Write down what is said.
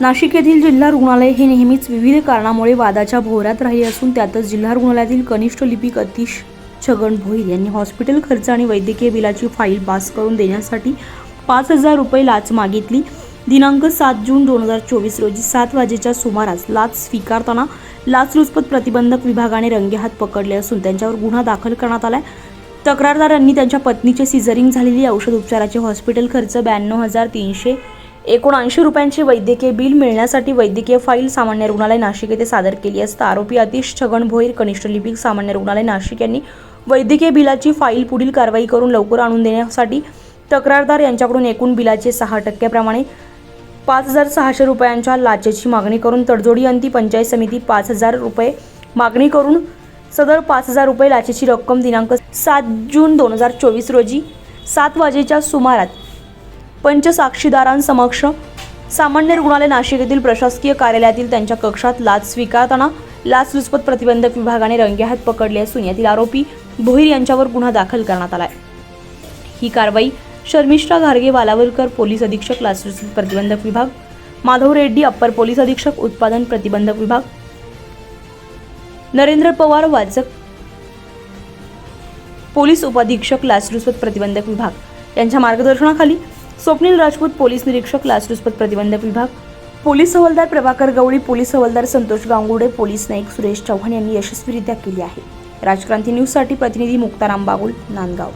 नाशिक येथील जिल्हा रुग्णालय हे नेहमीच विविध कारणामुळे वादाच्या भोवऱ्यात राहिले असून त्यातच जिल्हा रुग्णालयातील कनिष्ठ लिपिक अतिश छगन भोईर यांनी हॉस्पिटल खर्च आणि वैद्यकीय बिलाची फाईल पास करून देण्यासाठी पाच हजार रुपये लाच मागितली. दिनांक सात जून दोन हजार चोवीस रोजी सात वाजेच्या सुमारास लाच स्वीकारताना लाचलुचपत प्रतिबंधक विभागाने रंगेहात पकडले असून त्यांच्यावर गुन्हा दाखल करण्यात आलाय. तक्रारदारांनी त्यांच्या पत्नीचे सिझरिंग झालेली औषध उपचाराचे हॉस्पिटल खर्च ब्याण्णव हजार तीनशे एकोणऐंशी रुपयांचे वैद्यकीय बिल मिळण्यासाठी वैद्यकीय फाईल सामान्य रुग्णालय नाशिक येथे सादर केली असता आरोपी अतिश छगन भोईर कनिष्ठ लिपिक सामान्य रुग्णालय नाशिक यांनी वैद्यकीय बिलाची फाईल पुढील कारवाई करून लवकर आणून देण्यासाठी तक्रारदार यांच्याकडून एकूण बिलाचे सहा टक्क्याप्रमाणे पाच हजार सहाशे रुपयांच्या लाचेची मागणी करून तडजोडी अंती पंचायत समिती पाच हजार रुपये मागणी करून सदर पाच हजार रुपये लाचेची रक्कम दिनांक सात जून दोन हजार चोवीस रोजी सात वाजेच्या सुमारात पंचसाक्षीदारांसमक्ष सामान्य रुग्णालय नाशिक येथील प्रशासकीय कार्यालयातील त्यांच्या कक्षात लाच स्वीकारताना लाचलुचपत प्रतिबंधक विभागाने रंगेहात पकडले असून यातील आरोपी भोईर यांच्यावर गुन्हा दाखल करण्यात आलाय. ही कारवाई शर्मिष्ठा घारगे वालावलकर पोलीस अधीक्षक लाचलुचपत प्रतिबंधक विभाग माधव रेड्डी अप्पर पोलीस अधीक्षक उत्पादन प्रतिबंधक विभाग नरेंद्र पवार वाचक पोलीस उपाधीक्षक लाचलुचपत प्रतिबंधक विभाग यांच्या मार्गदर्शनाखाली स्वप्नील राजपूत पोलीस निरीक्षक लाचलुचपत प्रतिबंधक विभाग. पोलीस हवालदार प्रभाकर गवळी पोलीस हवालदार संतोष गांगुडे पोलीस नाईक सुरेश चव्हाण यांनी यशस्वीरित्या केली आहे. राजक्रांती न्यूजसाठी प्रतिनिधी मुक्ताराम बागुल नांदगाव.